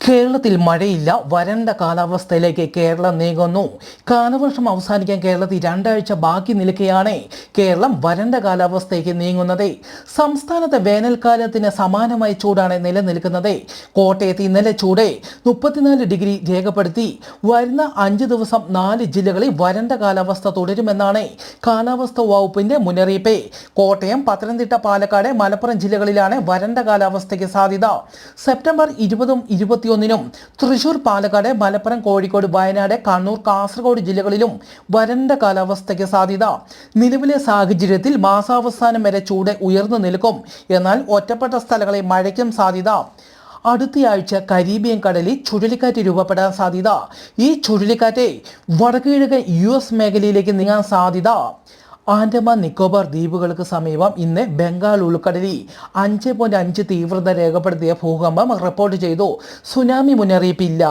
കേരളത്തിൽ മഴയില്ല. വരണ്ട കാലാവസ്ഥയിലേക്ക് കേരളം നീങ്ങുന്നു. കാലവർഷം അവസാനിക്കാൻ കേരളത്തിൽ രണ്ടാഴ്ച ബാക്കി നിൽക്കുകയാണ് കേരളം വരണ്ട കാലാവസ്ഥയ്ക്ക് നീങ്ങുന്നത്. സംസ്ഥാനത്തെ വേനൽക്കാലത്തിന് സമാനമായ ചൂടാണ് നിലനിൽക്കുന്നത്. കോട്ടയത്ത് ഇന്നലെ ചൂട് മുപ്പത്തിനാല് ഡിഗ്രി രേഖപ്പെടുത്തി. വരുന്ന അഞ്ച് ദിവസം നാല് ജില്ലകളിൽ വരണ്ട കാലാവസ്ഥ തുടരുമെന്നാണ് കാലാവസ്ഥ വകുപ്പിന്റെ മുന്നറിയിപ്പ്. കോട്ടയം പത്തനംതിട്ട പാലക്കാട് മലപ്പുറം ജില്ലകളിലാണ് വരണ്ട കാലാവസ്ഥയ്ക്ക് സാധ്യത. സെപ്റ്റംബർ ഇരുപതും ഇരുപത്തിയൊന്നിനും തൃശൂർ പാലക്കാട് മലപ്പുറം കോഴിക്കോട് വയനാട് കണ്ണൂർ കാസർഗോഡ് ജില്ലകളിലും വരണ്ട കാലാവസ്ഥയ്ക്ക് സാധ്യത. നിലവിലെ സാഹചര്യത്തിൽ മാസാവസാനം വരെ ചൂട് ഉയർന്നു നിൽക്കും. എന്നാൽ ഒറ്റപ്പെട്ട സ്ഥലങ്ങളിൽ മഴയ്ക്കും സാധ്യത. അടുത്തയാഴ്ച കരീബിയൻ കടലിൽ ചുഴലിക്കാറ്റ് രൂപപ്പെടാൻ സാധ്യത. ഈ ചുഴലിക്കാറ്റ് വടക്കുകിഴക്കൻ യു എസ് മേഖലയിലേക്ക് നീങ്ങാൻ സാധ്യത. ആൻഡമാൻ നിക്കോബാർ ദ്വീപുകൾക്ക് സമീപം ഇന്ന് ബംഗാൾ ഉൾക്കടലിൽ അഞ്ച് പോയിന്റ് അഞ്ച് തീവ്രത രേഖപ്പെടുത്തിയ ഭൂകമ്പം റിപ്പോർട്ട് ചെയ്തു. സുനാമി മുന്നറിയിപ്പില്ല.